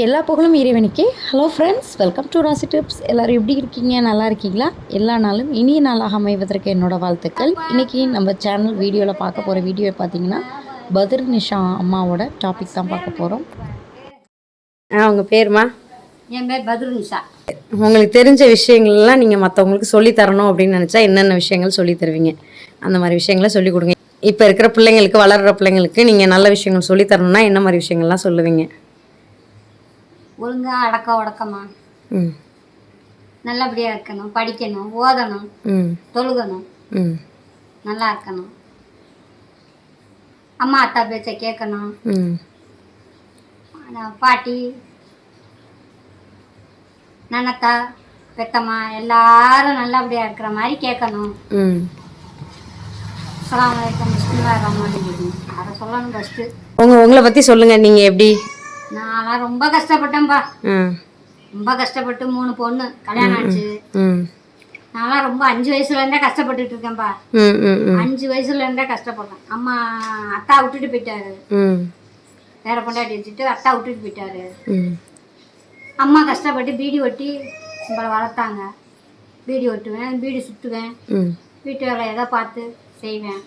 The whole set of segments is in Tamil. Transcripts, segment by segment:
எல்லா புகழும் இறைவனுக்கே. Hello friends welcome to Rasi tips எல்லோரும் எப்படி இருக்கீங்க? நல்லா இருக்கீங்களா? எல்லா நாளும் இனிய நாளாக அமைவதற்கு என்னோட வாழ்த்துக்கள். இன்றைக்கி நம்ம சேனல் வீடியோவில் பார்க்க போகிற வீடியோ பார்த்தீங்கன்னா பத்ர் நிஷா அம்மாவோட டாபிக் தான் பார்க்க போகிறோம் ஆ உங்கள் பேருமா? என் பேர் பத்ரு நிஷா. உங்களுக்கு தெரிஞ்ச விஷயங்கள்லாம் நீங்கள் மற்றவங்களுக்கு சொல்லி தரணும் அப்படின்னு நினச்சா என்னென்ன விஷயங்கள் சொல்லி தருவீங்க? அந்த மாதிரி விஷயங்களை சொல்லி கொடுங்க. இப்போ இருக்கிற பிள்ளைங்களுக்கு வளர்கிற பிள்ளைங்களுக்கு நீங்கள் நல்ல விஷயங்கள் சொல்லி தரணும்னா என்ன மாதிரி விஷயங்கள்லாம் சொல்லுவீங்க? ஒழுங்கா அடக்க உடக்கமா ம். நல்லபடியாக இருக்கணும் படிக்கணும் ஓதணும் ம். தொழுகணும் ம். நல்லா இருக்கணும். அம்மா அத்தா பேச்சை கேட்கணும் பாட்டி நன்னத்தா பெத்தம்மா எல்லாரும் நல்லபடியாக இருக்கிற மாதிரி கேட்கணும் ம். அஸ்ஸலாமு அலைக்கும். பிஸ்மில்லாஹ் ரஹ்மான் ரஹீம். அதை சொல்லணும் ஃபஸ்ட்டு உங்கள் உங்களை பற்றி சொல்லுங்கள் நீங்கள் எப்படி நான்லாம் ரொம்ப கஷ்டப்பட்டேன்ப்பா ம் ரொம்ப கஷ்டப்பட்டு மூணு பொண்ணு கல்யாணம் ஆச்சு. நான்லாம் ரொம்ப அஞ்சு வயசுலேருந்தே கஷ்டப்பட்டுட்டு இருக்கேன்ப்பா ம் ம் ம். அஞ்சு வயசுல இருந்தே கஷ்டப்பட்டேன். அம்மா அத்தா விட்டுட்டு போயிட்டாரு. வேற பொண்டாட்டி வச்சுட்டு அத்தா விட்டுட்டு போயிட்டாரு. அம்மா கஷ்டப்பட்டு பீடி ஒட்டி நம்மளை வளர்த்தாங்க. பீடி ஒட்டுவேன் பீடி சுற்றுவேன் வீட்டு வேலை ஏதோ பார்த்து செய்வேன்.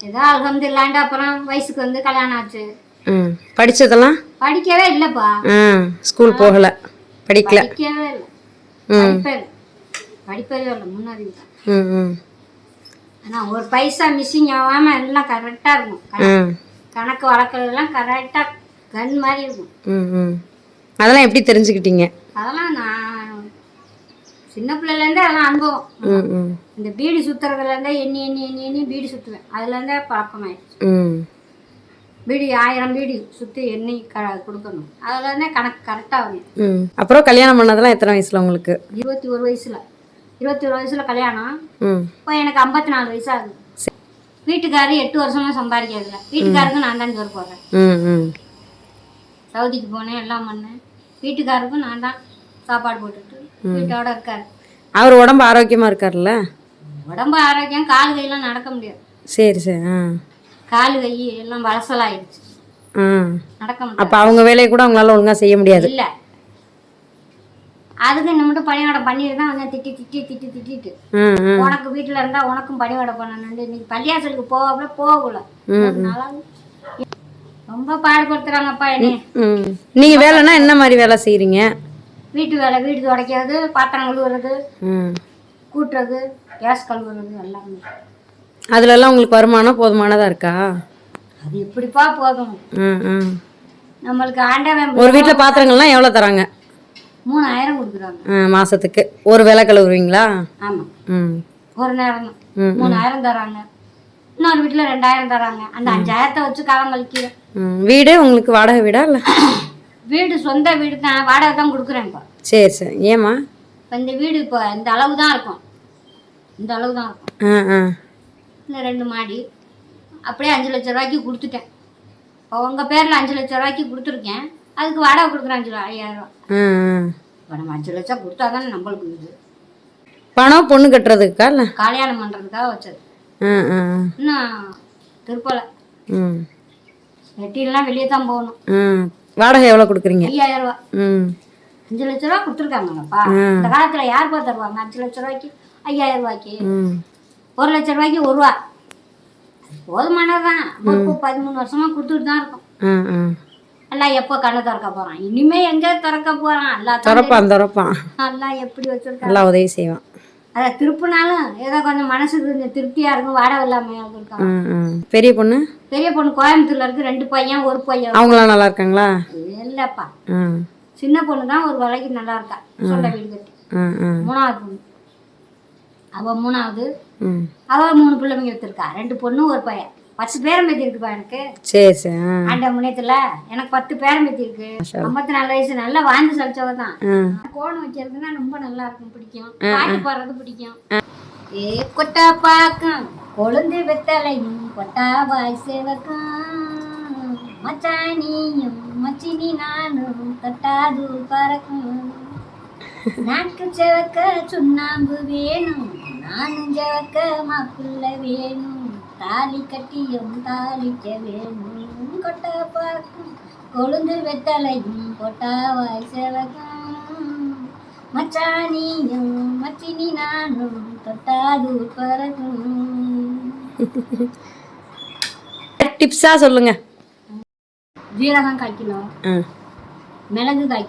ஏதோ அல்ஹம்துலில்லாண்டு அப்புறம் வயசுக்கு வந்து கல்யாணம் ஆச்சு. ம். படித்ததெல்லாம் படிக்கவே இல்லைப்பா. ஆ ஸ்கூல் போகலை. படிக்கல. படிக்கவே இல்லை. ம். படிப்பே இல்லை. தான். ம் ம். ஆனால் ஒரு பைசா மிஸ்ஸிங் ஆகாமல் எல்லாம் கரெக்டாக இருக்கும். கண- ம். கணக்கு வழக்கெல்லாம் கரெக்டாக கன் மாதிரி இருக்கும். ம் ம். அதெல்லாம் எப்படி தெரிஞ்சுக்கிட்டீங்க? அதெல்லாம் நான் சின்ன பிள்ளைலேருந்தே அதெல்லாம் அனுபவம். ம் ம். இந்த பீடி சுற்றுறதுலேருந்தே எண்ணி எண்ணி எண்ணி எண்ணி பீடி சுற்றுவேன் அதுலேருந்தே பழக்கமாயிடுச்சு. ம். பீடி ஆயிரம் பீடி சுற்றி எண்ணி க கொடுக்கணும். அதுலேருந்தே கணக்கு கரெக்டாக வரும். ம். அப்புறம் கல்யாணம் பண்ணதெல்லாம் எத்தனை வயசுல உங்களுக்கு? இருபத்தி ஒரு வயசில். இருபத்தி ஒரு வயசில் கல்யாணம். இப்போ எனக்கு ஐம்பத்தி நாலு வயசு ஆகுது வீட்டுக்காரு எட்டு வருஷமாக சம்பாதிக்கிறதுல வீட்டுக்காருக்கு நான் தான் ஜோறு போடுறேன் சவுதிக்கு போனேன் எல்லாம் பண்ணேன். வீட்டுக்காருக்கும் நான் தான் சாப்பாடு போட்டுட்டு வீட்டோட இருக்காரு. அவர் உடம்பு ஆரோக்கியமா இருக்கார்ல உடம்பு ஆரோக்கியம் கால் கையெல்லாம் நடக்க முடியாது. சரி சரி. ஆ. கால் கை எல்லாம் வளசலாயிடுச்சு நடக்க முடியாது. அப்போ அவங்க வேலையை கூட அவங்களால ஒழுங்கா செய்ய முடியாது. இல்ல. அதுக்கு மட்டும் பணிவாடை பண்ணிட்டு தான் வந்து திட்டி திட்டி திட்டி திட்டிட்டு. உனக்கு வீட்டுல இருந்தா உனக்கும் பணிவாடை பண்ணணும். இன்னைக்கு பள்ளியாசலுக்கு போகல. போகல. ரொம்ப பாடுபடுத்துறாங்கப்பா என்னைய ம் நீங்க வேலைன்னா என்ன மாதிரி வேலை செய்றீங்க? வீட்டு வேலை வீடு துடைக்கிறது பாத்திரம் கழுவுறது கூட்டுறது கேஸ் கழுவுறது எல்லாமே. அதுலலாம் உங்களுக்கு வருமானம் போதுமானதா இருக்கா? அது எப்படிப்பா போதும்? ம் ம். நம்மளுக்கு ஆண்டவன் ஒரு வீட்டில் பாத்திரங்கள்லாம் எவ்வளோ தராங்க? மூணாயிரம் கொடுக்குறாங்க. ஆ, மாசத்துக்கு. ஒரு வேலை கழுவுறீங்களா? ஆமா. ம். ஒரு நேரம் ம் மூணாயிரம் தராங்க. இன்னொரு வீட்டுல ரெண்டாயிரம் தராங்க. அந்த அஞ்சாயிரத்தை வச்சு காலம் கழிக்கிறேன் ம். வீடு உங்களுக்கு வாடகை வீடா இல்லை? வீடு சொந்த வீடு தான். வாடகை தான் கொடுக்குறேன் இப்போ. சரி சரி. ஏம்மா? இப்போ இந்த வீடு இப்போ இந்த அளவு தான் இருக்கும். இந்த அளவு தான் இருக்கும். ஆ ஆ. இந்த ரெண்டு மாடி. அப்படியே அஞ்சு லட்ச ரூபாய்க்கு கொடுத்துட்டேன். உங்கள் பேரில் அஞ்சு லட்ச ரூபாய்க்கு கொடுத்துருக்கேன். அதுக்கு வாடகை கொடுக்குறேன் அஞ்சு ரூபா ஐயாயிரம் இப்போ நம்ம அஞ்சு லட்சம் கொடுத்தா தானே நம்மளுக்கு இது பணம் பொண்ணு கட்டுறதுக்கா இல்லை? கல்யாணம் பண்ணுறதுக்காக வச்சது. இன்னும் திருப்பலை. ம். வெட்டிலாம் வெளியே தான் போகணும். ம் வாடகை எவ்வளோ கொடுக்குறீங்க? ஐயாயிரம் ரூபா. ம். அஞ்சு லட்ச ரூபா கொடுத்துருக்காங்கப்பா இந்த காலத்தில் யாருப்பா தருவாங்க அஞ்சு லட்ச ரூபாய்க்கு? ஐயாயிரம் ரூபாய்க்கு. ம். ஒரு லட்ச ரூபாய்க்கு ஒரு ரூபா. போதுமானதுதான். இப்போ பதிமூணு வருஷமா கொடுத்துட்டு தான் இருக்கோம். எல்லாம் எப்போ கண்ணை திறக்க போறான்? இனிமே எங்க திறக்க போறான்? எல்லாம் திறப்பான் திறப்பான். எல்லாம் எப்படி வச்சிருக்காங்க நல்லா உதவி செய்வான். அதை திருப்பினாலும் ஏதோ கொஞ்சம் மனசுக்கு கொஞ்சம் திருப்தியா இருக்கும் வாடகை இல்லாம இருக்காங்க ம் ம். பெரிய பொண்ணு? பெரிய பொண்ணு கோயம்புத்தூர்ல இருக்கு ரெண்டு பையன் ஒரு பையன். அவங்களாம் நல்லா இருக்காங்களா? இல்லப்பா. சின்ன பொண்ணு தான் ஒரு வேலைக்கு நல்லா இருக்கா. சொந்த வீடு கட்டி மூணாவது பொண்ணு. அவ மூணாவது. அவ மூணு பிள்ளைங்க எடுத்திருக்கா. ரெண்டு பொண்ணு ஒரு பையன். பத்து பேரம் பேத்தி இருக்குப்பா எனக்கு. சரி சரி ஆண்ட முனையத்துல எனக்கு பத்து பேரம் பேத்தி இருக்கு ஐம்பத்தி நாலு வயசு நல்லா வாழ்ந்து சலிச்சவ தான் கோணம் வைக்கிறதுனா ரொம்ப நல்லா இருக்கும் பிடிக்கும் பாட்டு பாடுறது பிடிக்கும். ஏ கொட்டா பாக்கம். கொழுந்து வெத்தலையும் கொட்டா வாய் சேவக்கம். மச்சானியும் மச்சினி நானும் தட்டாது பறக்கும். நாக்கு செவக்க சுண்ணாம்பு வேணும் நானும் செவக்க மாப்பிள்ள வேணும் தாலி கட்டியும் தாலிக்க வேணும். கொட்ட பார்க்கும் கொழுந்து வெத்தலையும் கொட்டாவாய் சேவகம் மச்சானியும் மச்சினி நானும் தொட்டாது பறக்கும். டிப்ஸாக சொல்லுங்க. ஜீரகம் கால் கிலோ மிளகு கால்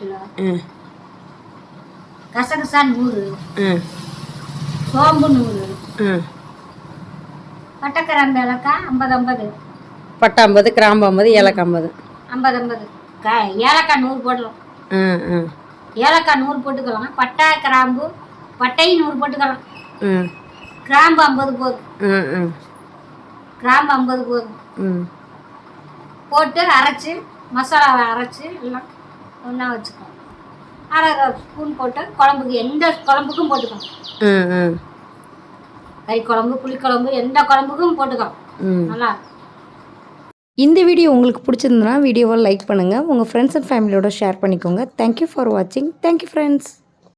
கசகசா நூறு சோம்பு நூறு ஆ. பட்டக்கிராம்பு ஏலக்காய் ஐம்பது ஐம்பது. பட்டை ஐம்பது கிராம்பு ஐம்பது ஏலக்காய் ஐம்பது. ஐம்பது ஐம்பது. க ஏலக்காய் நூறு போடலாம் ஏலக்காய் நூறு போட்டுக்கலாம். பட்டை கிராம்பு பட்டையும் நூறு போட்டுக்கலாம். ம் கிராம்பு ஐம்பது போதும். கிராம்பு ஐம்பது போதும். ம் போட்டு அரைச்சி மசாலாவை அரைச்சி எல்லாம் ஒன்றா வச்சுக்கலாம். அரை ஸ்பூன் போட்டு குழம்புக்கு எந்த குழம்புக்கும் போட்டுக்கலாம் ம் ம் கறி குழம்பு புளிக்குழம்பு எந்த குழம்புக்கும் போட்டுக்கலாம் ம். நல்லா. இந்த வீடியோ உங்களுக்கு பிடிச்சிருந்தனா வீடியோவை லைக் பண்ணுங்கள் உங்கள் ஃப்ரெண்ட்ஸ் அண்ட் ஃபேமிலியோட ஷேர் பண்ணிக்கோங்க. தேங்க்யூ ஃபார் வாட்சிங் தேங்க்யூ ஃப்ரெண்ட்ஸ்